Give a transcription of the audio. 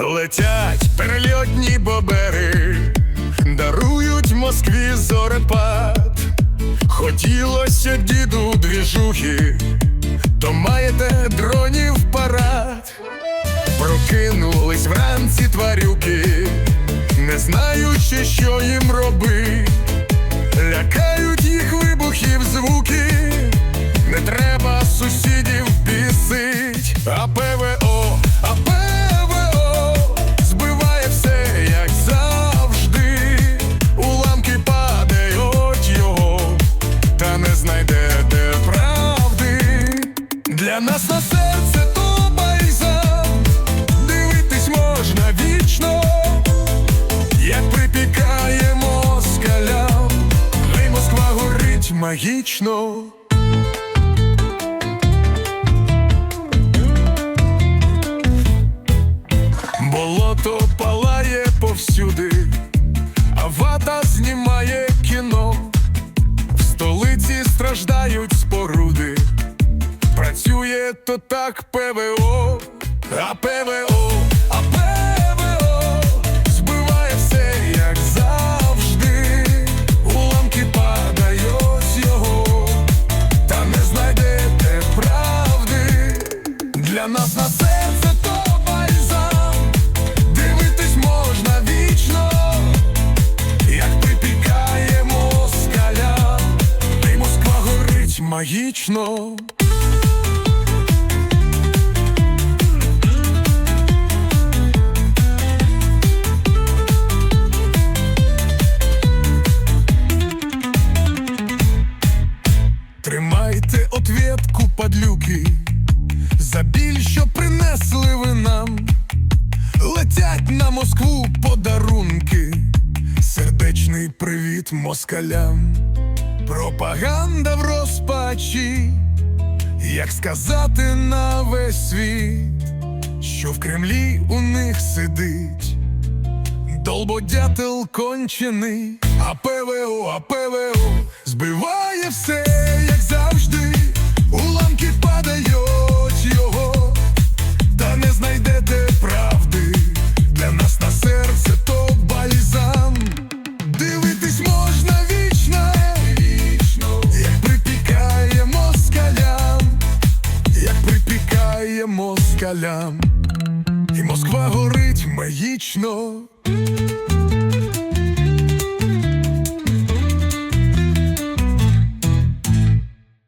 Летять перельотні бобери, дарують Москві зорепад. Хотілося діду двіжухи, то маєте дронів парад. Прокинулись вранці тварюки, не знаючи, що їм робить. Лякають їх вибухів звуки, не треба сусідів бісить. Нас на серце то бальзам, дивитись можна вічно. Як припікає москалям, Гей, Москва горить магічно. Болото палає повсюди, а вата знімає кіно. В столиці страждають то так ПВО, а ПВО, а ПВО збиває все, як завжди. Уламки падають його, та не знайдете правди. Для нас на серце то бальзам, дивитись можна вічно, як припікає москалям, і Москва горить магічно. Ответку, падлюки, за біль, що принесли ви нам. Летять на Москву подарунки, сердечний привіт москалям. Пропаганда в розпачі, як сказати на весь світ, що в Кремлі у них сидить. Долбодятел кончений, а ПВО, а ПВО збиває все, москалям. І Москва горить магічно.